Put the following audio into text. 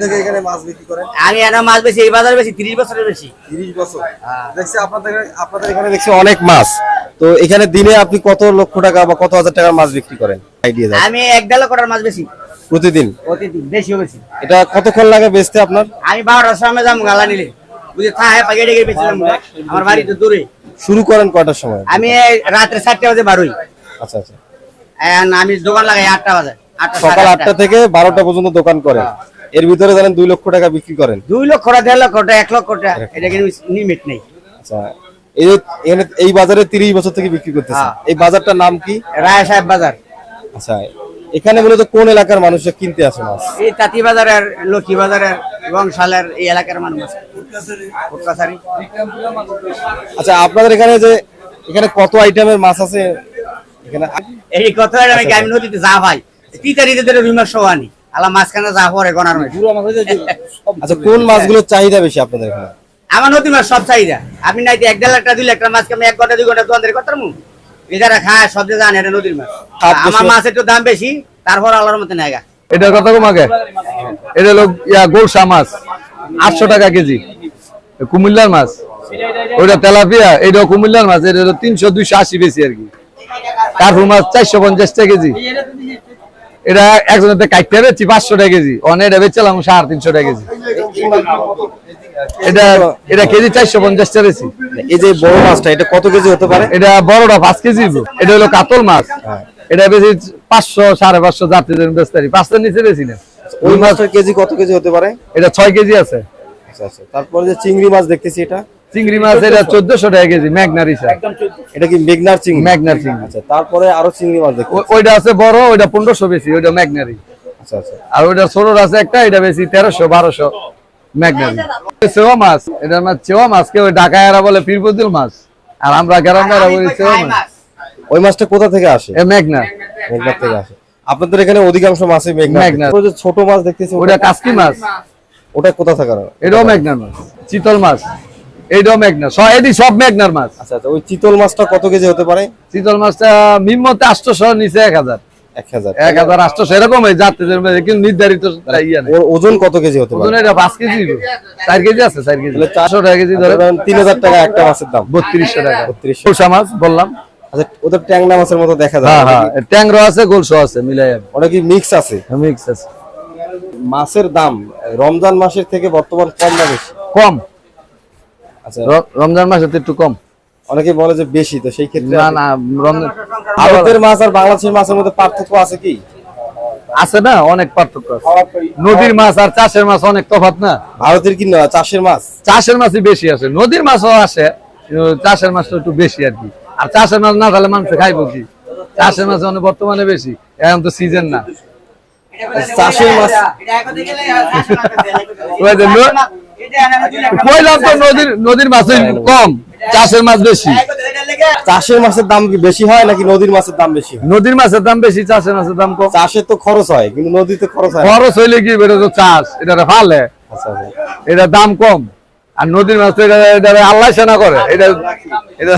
থেকে এখানে মাছ বিক্রি করেন। আমি এনে মাছ বেশি এই বাজারে বেশি তিরিশ বছরের বেশি। তিরিশ বছর। দেখছি আপনাদের আপনাদের এখানে দেখছি অনেক মাছ। তো এখানে দিনে আপনি কত লক্ষ টাকা বা কত হাজার টাকার মাছ বিক্রি করেন? আইডিয়া আমি লক্ষ টাকার মাছ বেশি। প্রতিদিন? প্রতিদিন বেশিও বেশি। এটা কতক্ষণ লাগে বেচতে আপনার? আমি বারোটার সময় যাব গালা নিলে। বুঝে থাহে পাকে ডেকে বেশি আমার বাড়ি তো দূরে। শুরু করেন কয়টার সময়? আমি রাত্রে চারটে বাজে বারোই। আচ্ছা আচ্ছা। আমি দোকান লাগাই আটটা বাজে। সকাল আটটা থেকে বারোটা পর্যন্ত দোকান করেন এর ভিতরে জানেন দুই লক্ষ টাকা বিক্রি করেন। দুই লক্ষ টাকা দেড় লক্ষ টাকা এক লক্ষ টাকা এটা কিন্তু লিমিট নেই। আচ্ছা এই এই বাজারে তিরিশ বছর থেকে বিক্রি করতেছে হ্যাঁ। এই বাজারটার নাম কি? রায় সাহেব বাজার। আচ্ছা এখানে মূলত কোন এলাকার মানুষরা কিনতে আসে মাছ? এই তাঁতি বাজারের লক্ষ্মী বাজারের বংশালের এই এলাকার মানুষ আচ্ছা আপনাদের এখানে যে এখানে কত আইটেমের মাছ আছে? এখানে এই কত আমি আমি নদীতে যা ভাই তিতারিতে রুই মাছ সহ আনি। আলা মাঝখানে যা পরে গনার মধ্যে আচ্ছা কোন মাছগুলোর চাহিদা বেশি আপনাদের এখানে? আমার নদী মাছ সব চাহিদা। আপনি নাইতে এক দেড় লাখ দুই লাখ মাছ আমি এক ঘণ্টা দুই ঘণ্টা দোকান ধরে করতাম? এই খায় সব যে জানে এটা নদীর মাছ। আমার মাছ একটু দাম বেশি তারপর আল্লাহর মতো নেগা এটা কত কম আগে? এটা হলো ইয়া গোলসা মাছ আটশো টাকা কেজি। কুমিল্লার মাছ। ওইটা তেলাপিয়া এইটাও কুমিল্লার মাছ এটা হলো তিনশো দুইশো আশি বেশি আর কি। কার্পু মাছ চারশো পঞ্চাশ টাকা কেজি। এটা একজনের কাটতে বেচছি পাঁচশো টাকা কেজি। অনেক এটা বেচছিলাম সাড়ে তিনশো টাকা কেজি। এটা এটা কেজি চারশো পঞ্চাশ টাকা এই যে বড় মাছটা এটা কত কেজি হতে পারে? এটা বড়টা পাঁচ কেজি এটা হলো কাতল মাছ। এটা বেশি পাঁচশো সাড়ে পাঁচশো যাত্রী বেচতারি পাঁচটার নিচে বেশি না। ওই মাছটার কেজি কত কেজি হতে পারে? এটা ছয় কেজি আছে। আচ্ছা আচ্ছা। তারপরে যে চিংড়ি মাছ দেখতেছি এটা। চিংড়ি মাছ এটা চোদ্দশো। টাকা কেজি ম্যাগনার এটা কি চিংড়ি? চিংড়ি। আচ্ছা তারপরে আরও চিংড়ি মাছ দেখতে ওইটা আছে বড় ওইটা পনেরোশো বেশি ওইটা ম্যাগনারি আচ্ছা আচ্ছা। আর ওইটা ছোট আছে একটা এটা বেশি তেরোশো বারোশো ম্যাগনারি চেওয়া মাছ এটা মাছ চেওয়া মাছ কেউ ঢাকায় এরা বলে পীরবদুল মাছ। আর আমরা গ্রামেরা বলি চেওয়া মাছ। ওই মাছটা কোথা থেকে আসে? এ মেঘনা মেঘনার থেকে আসে। আপনাদের এখানে অধিকাংশ মেঘনা। ওই ছোট মাছ দেখতেছি ওটা কাসকি মাছ। ওটা কোথা থেকে আনা? এটাও মেঘনার মাছ চিতল মাছ। এইটাও মেঘনা। সব এটি সব মেঘনার মাছ। আচ্ছা আচ্ছা ওই চিতল মাছটা কত কেজি হতে পারে? চিতল মাছটা মিমতে আটশোশো নিচে এক হাজার। এক হাজার আটশোশো এরকম কিন্তু নির্ধারিত ইয়া নেই। ওর ওজন কত কেজি হতে পারে? এটা পাঁচ কেজি চার কেজি আছে চার কেজি। চারশো টাকা কেজি ধরে তিন হাজার টাকা একটা মাছের দাম। বত্রিশশো টাকা। বত্রিশশো। গোলসা মাছ বললাম। আচ্ছা ওদের ট্যাংরা মাছের মতো দেখা যায়। হ্যাঁ হ্যাঁ ট্যাংরো আছে গোলসো আছে মিলাই ওটা কি মিক্স আছে। মিক্স আছে। মাছের দাম রমজান মাসের থেকে বর্তমান কম না বেশি? কম। আচ্ছা। রমজান মাসে তো একটু কম। অনেকে বলে যে বেশি তো সেই ক্ষেত্রে না না রমজান ভারতের মাছ আর বাংলাদেশের মাছের মধ্যে পার্থক্য আছে কি? আছে না অনেক পার্থক্য আছে। নদীর মাছ আর চাষের মাছ অনেক তফাৎ না? ভারতের কি না চাষের মাছ? চাষের মাছই বেশি আছে। নদীর মাছও আসে চাষের মাছটা একটু বেশি আর কি। আর চাষের মাছ না তাহলে মানুষ খাইবো কি? চাষের মাছ অনেক বর্তমানে বেশি এখন তো সিজন না। চাষের মাছ ওই যে ন- কইলাম তো নদীর নদীর মাছই কম চাষের মাছ বেশি। চাষের মাছের দাম কি বেশি হয় নাকি নদীর মাছের দাম বেশি নদীর মাছের দাম বেশি চাষের মাছের দাম কম। চাষের তো খরচ হয় কিন্তু নদীতে খরচ হয়। খরচ হইলে কি তো চাষ এটা ফালে। আচ্ছা আচ্ছা। এটা দাম কম আর নদীর মাছ তো এটা এটা আল্লাহ সেনা করে। এটা এটা